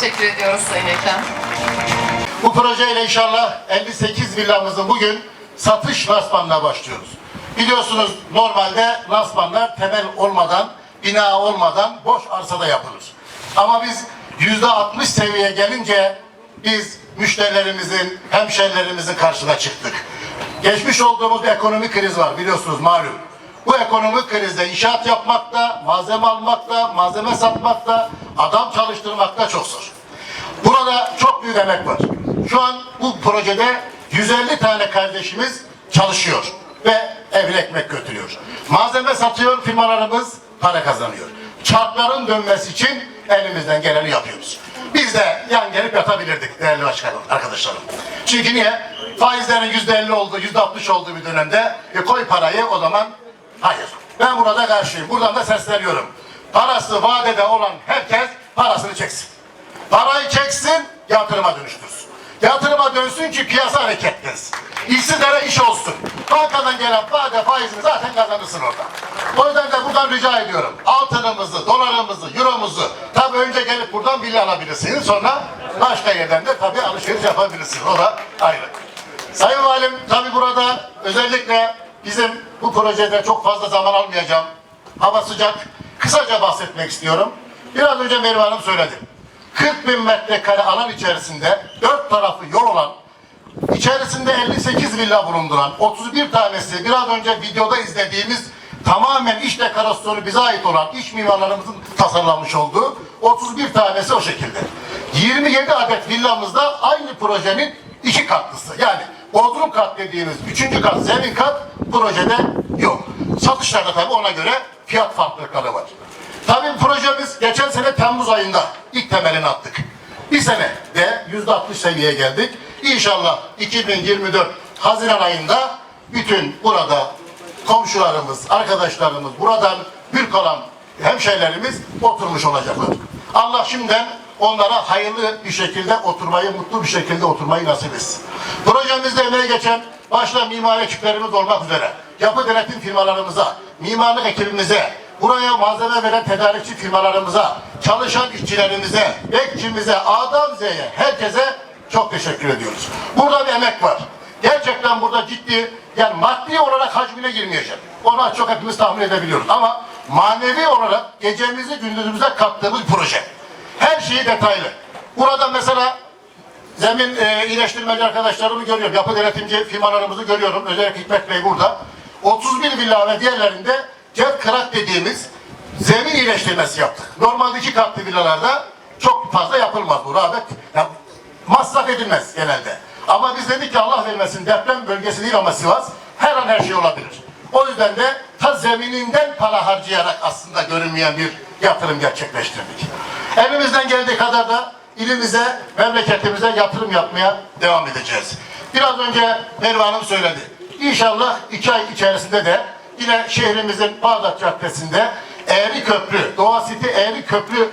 teşekkür ediyoruz Sayın Ekrem. Bu projeyle inşallah 58 villamızın bugün satış lansmanına başlıyoruz. Biliyorsunuz normalde lansmanlar temel olmadan, bina olmadan boş arsada yapılır. Ama biz %60 seviyeye gelince biz müşterilerimizin, hemşerilerimizin karşısına çıktık. Geçmiş olduğumuz bir ekonomik kriz var biliyorsunuz malum. Bu ekonomik krizde inşaat yapmakta, malzeme almakta, malzeme satmakta, adam çalıştırmakta çok zor. Burada çok büyük emek var. Şu an bu projede 150 tane kardeşimiz çalışıyor ve evine ekmek götürüyor. Malzeme satıyor, firmalarımız para kazanıyor. Çarkların dönmesi için elimizden geleni yapıyoruz. Biz de yan gelip yatabilirdik değerli başkanım, arkadaşlarım. Çünkü niye? Faizlerin yüzde elli olduğu, yüzde altmış olduğu bir dönemde e, koy parayı o zaman hayır. Ben burada karşıyım. Buradan da sesleniyorum. Parası vadede olan herkes parasını çeksin. Parayı çeksin, yatırıma dönüştürsün. Yatırıma dönsün ki piyasa hareketlensin. İşsizlere iş olsun. Bankadan gelen vade faizini zaten kazanırsın orada. O yüzden de buradan rica ediyorum. Altınımızı, dolarımızı, euromuzu tabii önce gelip buradan villa alabilirsiniz. Sonra başka yerden de tabii alışveriş yapabilirsiniz. O da ayrı. Sayın Valim tabii burada özellikle bizim bu projede çok fazla zaman almayacağım. Hava sıcak. Kısaca bahsetmek istiyorum. Biraz önce Merve Hanım söyledi. 40 bin metrekare alan içerisinde dört tarafı yol olan, içerisinde 58 villa bulunduran, 31 tanesi biraz önce videoda izlediğimiz tamamen iç dekorasyonu bize ait olan iç mimarlarımızın tasarlamış olduğu 31 tanesi o şekilde. 27 adet villamızda aynı projenin iki katlısı. Yani bodrum kat dediğimiz üçüncü kat, zemin kat projede yok. Satışlarda tabii ona göre fiyat farklılıkları var. Tabii projemiz geçen sene Temmuz ayında ilk temelini attık. Bir sene de yüzde 60 seviyeye geldik. İnşallah 2024 Haziran ayında bütün burada komşularımız, arkadaşlarımız, buradan mülk alan hemşehrilerimiz oturmuş olacaklar. Allah şimdiden onlara hayırlı bir şekilde oturmayı, mutlu bir şekilde oturmayı nasip etsin. Projemizde emeğe geçen başta mimari ekiplerimiz olmak üzere yapı denetim firmalarımıza, mimarlık ekibimize, buraya malzeme veren tedarikçi firmalarımıza, çalışan işçilerimize, bekçimize, A'dan Z'ye, herkese çok teşekkür ediyoruz. Burada bir emek var. Gerçekten burada ciddi, yani maddi olarak hacmine girmeyeceğim. Onu çok hepimiz tahmin edebiliyoruz. Ama manevi olarak gecemizi gündüzümüze kattığımız proje. Her şeyi detaylı. Burada mesela zemin e, iyileştirmeci arkadaşlarımı görüyorum. Yapı denetimci firmalarımızı görüyorum. Özellikle Hikmet Bey burada. 31 villa ve diğerlerinde jet krak dediğimiz zemin iyileştirmesi yaptık. Normalde iki katlı villalarda çok fazla yapılmaz bu rağbet. Yani masraf edilmez genelde. Ama biz dedik ki Allah vermesin deprem bölgesi değil ama Sivas her an her şey olabilir. O yüzden de ta zemininden para harcayarak aslında görünmeyen bir yatırım gerçekleştirdik. Elimizden geldiği kadar da ilimize, memleketimize yatırım yapmaya devam edeceğiz. Biraz önce Merve Hanım söyledi. İnşallah iki ay içerisinde de yine şehrimizin Bağdat Caddesi'nde Eğri Köprü, Doğa City Eğri Köprü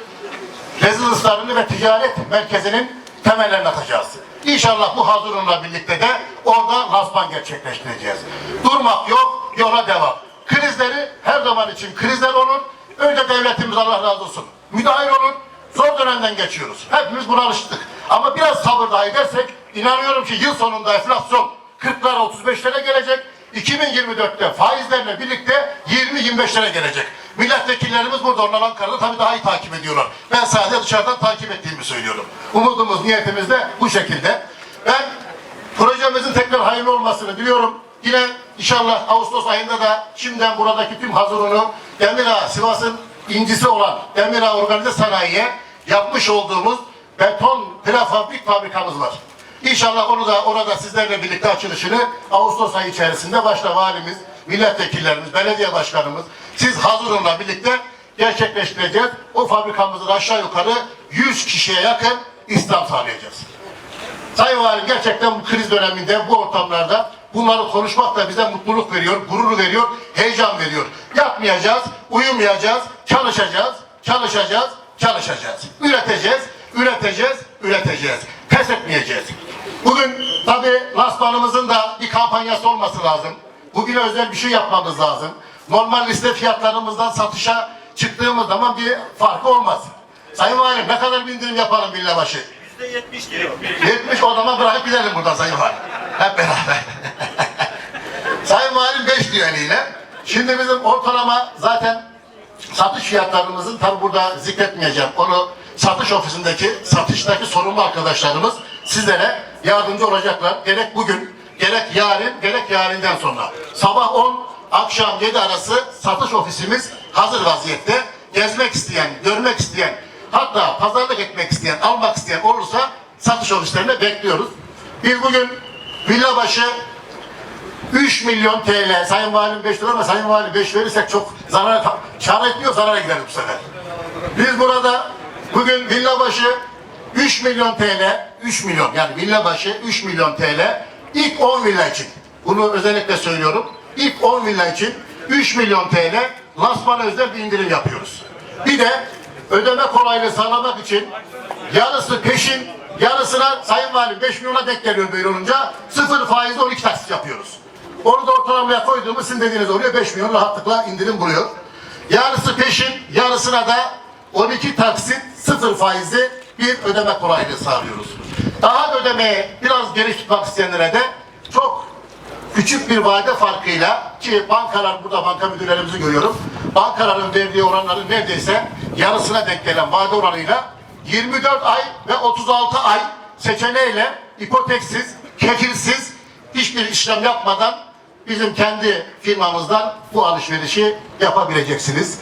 rezidanslarını ve ticaret merkezinin temellerini atacağız. İnşallah bu hazırlığıyla birlikte de orada lansman gerçekleştireceğiz. Durmak yok, yola devam. Krizleri her zaman için krizler olur. Önce devletimiz Allah razı olsun. Müdahil olur. Zor dönemden geçiyoruz. Hepimiz buna alıştık. Ama biraz sabır daha edersek inanıyorum ki yıl sonunda enflasyon 40'lara 35'lere gelecek. 2024'te faizlerle birlikte 20-25'lere gelecek. Milletvekillerimiz burada onlar Ankara'da tabii daha iyi takip ediyorlar. Ben sadece dışarıdan takip ettiğimi söylüyorum. Umudumuz, niyetimiz de bu şekilde. Ben projemizin tekrar hayırlı olmasını diliyorum. Yine inşallah Ağustos ayında da şimdiden buradaki tüm hazırlığını Demirağ, Sivas'ın incisi olan Demirağ Organize Sanayi'ye yapmış olduğumuz beton prefabrik fabrikamız var. İnşallah onu da orada sizlerle birlikte açılışını Ağustos ayı içerisinde başta valimiz, milletvekillerimiz, belediye başkanımız, siz hazırınla birlikte gerçekleştireceğiz. O fabrikamızı aşağı yukarı 100 kişiye yakın İslam sağlayacağız. Sayın Valim gerçekten bu kriz döneminde bu ortamlarda bunları konuşmak da bize mutluluk veriyor, gurur veriyor, heyecan veriyor. Yapmayacağız, uyumayacağız, çalışacağız, çalışacağız, çalışacağız. Üreteceğiz, üreteceğiz, üreteceğiz. Pes etmeyeceğiz. Bugün tabi lansmanımızın da bir kampanyası olması lazım. Bugüne özel bir şey yapmamız lazım. Normal liste fiyatlarımızdan satışa çıktığımız zaman bir farkı olmaz. Sayın Valim ne kadar bir indirim yapalım villa başı? %70 diyor. 70 odama bırakıp gidelim buradan Sayın Valim. Hep beraber. Sayın Valim 5 diyor eliyle. Şimdi bizim ortalama zaten satış fiyatlarımızın tabi burada zikretmeyeceğim. Onu satış ofisindeki, satıştaki sorumlu arkadaşlarımız sizlere yardımcı olacaklar. Gerek bugün, gerek yarın, gerek yarından sonra. Sabah 10, akşam 7 arası satış ofisimiz hazır vaziyette. Gezmek isteyen, görmek isteyen, hatta pazarlık etmek isteyen, almak isteyen olursa satış ofislerine bekliyoruz. Biz bugün villa başı 3 milyon TL, Sayın Valim 5 lira ama Sayın Valim 5 verirsek çok zarar, kar etmiyor, zarara gideriz bu sefer. Biz burada bugün villa başı 3 milyon TL, 3 milyon yani villa başı 3 milyon TL ilk 10 villa için. Bunu özellikle söylüyorum. İlk 10 villa için 3 milyon TL lansmana özel bir indirim yapıyoruz. Bir de ödeme kolaylığı sağlamak için yarısı peşin, yarısına Sayın Valim 5 milyona denk geliyor böyle olunca sıfır faizle 12 taksit yapıyoruz. Onu da ortalamaya koyduğumuz sizin dediğiniz oluyor. 5 milyon rahatlıkla indirim buluyor. Yarısı peşin, yarısına da 12 taksit sıfır faizli bir ödeme kolaylığı sağlıyoruz. Daha da ödemeye biraz geri tutmak isteyenlere de çok küçük bir vade farkıyla ki bankalar burada banka müdürlerimizi görüyorum. Bankaların verdiği oranların neredeyse yarısına denk gelen vade oranıyla 24 ay ve 36 ay seçeneğiyle ipoteksiz, kefilsiz hiçbir işlem yapmadan bizim kendi firmamızdan bu alışverişi yapabileceksiniz.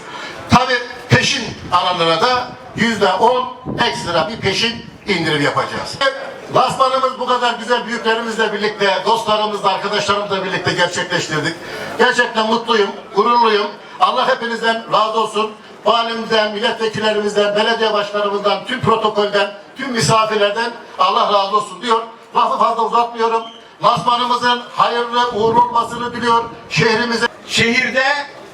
Tabi peşin alanlara da yüzde on ekstra bir peşin indirim yapacağız. Lansmanımız bu kadar güzel büyüklerimizle birlikte, dostlarımızla, arkadaşlarımızla birlikte gerçekleştirdik. Gerçekten mutluyum, gururluyum. Allah hepinizden razı olsun. Valimizden, milletvekillerimizden, belediye başkanımızdan, tüm protokolden, tüm misafirlerden Allah razı olsun diyor. Lafı fazla uzatmıyorum. Lansmanımızın hayırlı uğurlu olmasını diliyor. Şehrimize Şehirde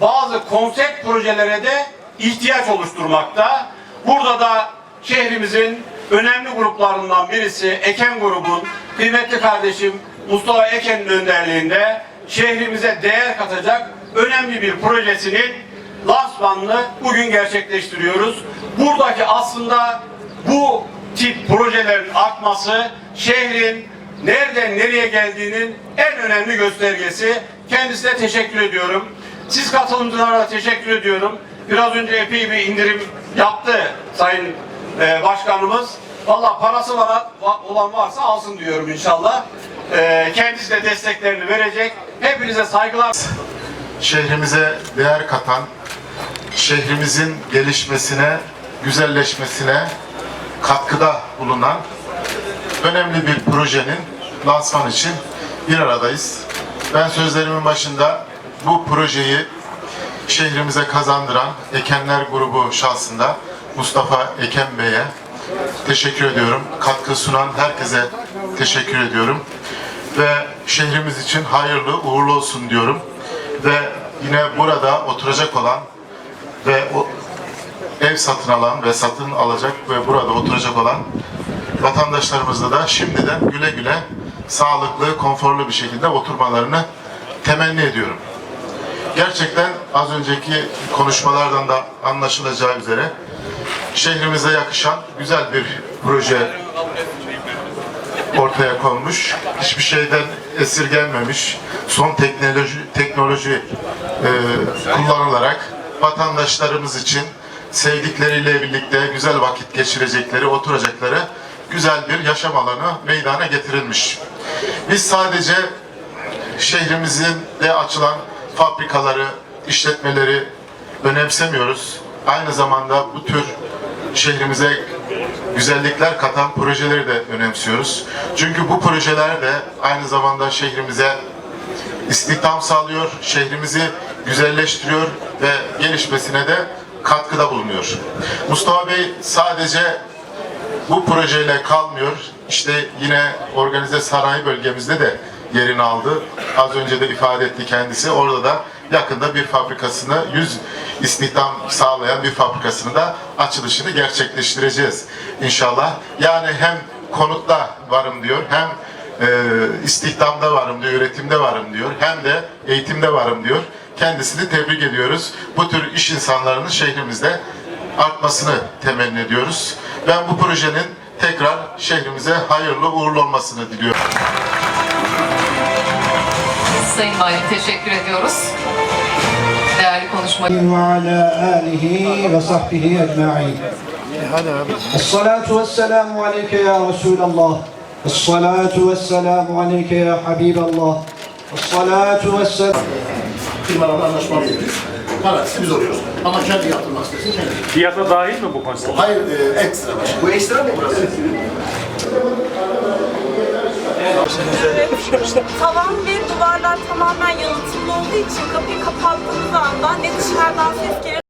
bazı konsept projelere de ihtiyaç oluşturmakta. Burada da şehrimizin önemli gruplarından birisi Eken grubun kıymetli kardeşim Mustafa Eken'in önderliğinde şehrimize değer katacak önemli bir projesinin lansmanını bugün gerçekleştiriyoruz. Buradaki aslında bu tip projelerin artması şehrin nereden nereye geldiğinin en önemli göstergesi. Kendisine teşekkür ediyorum. Siz katılımcılara teşekkür ediyorum. Biraz önce epey bir indirim yaptı Sayın e, Başkanımız. Valla parası var, va- olan varsa alsın diyorum inşallah. E, kendisi de desteklerini verecek. Hepinize saygılar. şehrimize değer katan, şehrimizin gelişmesine, güzelleşmesine katkıda bulunan önemli bir projenin lansman için bir aradayız. Ben sözlerimin başında bu projeyi şehrimize kazandıran Ekenler grubu şahsında Mustafa Eken Bey'e teşekkür ediyorum. Katkı sunan herkese teşekkür ediyorum. Ve şehrimiz için hayırlı uğurlu olsun diyorum. Ve yine burada oturacak olan ve o ev satın alan ve satın alacak ve burada oturacak olan vatandaşlarımızla da şimdiden güle güle sağlıklı, konforlu bir şekilde oturmalarını temenni ediyorum. Gerçekten az önceki konuşmalardan da anlaşılacağı üzere şehrimize yakışan güzel bir proje ortaya konmuş. Hiçbir şeyden esirgenmemiş. Son teknoloji teknoloji e, kullanılarak vatandaşlarımız için sevdikleriyle birlikte güzel vakit geçirecekleri, oturacakları güzel bir yaşam alanı meydana getirilmiş. Biz sadece şehrimizin de açılan fabrikaları, işletmeleri önemsemiyoruz. Aynı zamanda bu tür şehrimize güzellikler katan projeleri de önemsiyoruz. Çünkü bu projeler de aynı zamanda şehrimize istihdam sağlıyor, şehrimizi güzelleştiriyor ve gelişmesine de katkıda bulunuyor. Mustafa Bey sadece bu projeyle kalmıyor. İşte yine organize sanayi bölgemizde de yerini aldı. Az önce de ifade etti kendisi. Orada da yakında bir fabrikasını, 100 istihdam sağlayan bir fabrikasını da açılışını gerçekleştireceğiz inşallah. Yani hem konutta varım diyor, hem e, istihdamda varım diyor, üretimde varım diyor, hem de eğitimde varım diyor. Kendisini tebrik ediyoruz. Bu tür iş insanlarının şehrimizde artmasını temenni ediyoruz. Ben bu projenin tekrar şehrimize hayırlı uğurlu olmasını diliyorum. Sayın Valim teşekkür ediyoruz. Değerli konuşma وعلى آله وصحبه أجمعين الصلاة والسلام عليك يا رسول الله الصلاة والسلام عليك يا حبيب الله الصلاة والسلام Firmalarla anlaşmalı değiliz. Garantisi biz oluyoruz. Ama kendi yaptırmak istesin kendi. Fiyata dahil mi bu konsept? Hayır, e, ekstra başka. Bu ekstra mı burası? Tavan ve duvarlar tamamen yalıtımlı olduğu için kapıyı kapattığınız anda ne dışarıdan ses gelir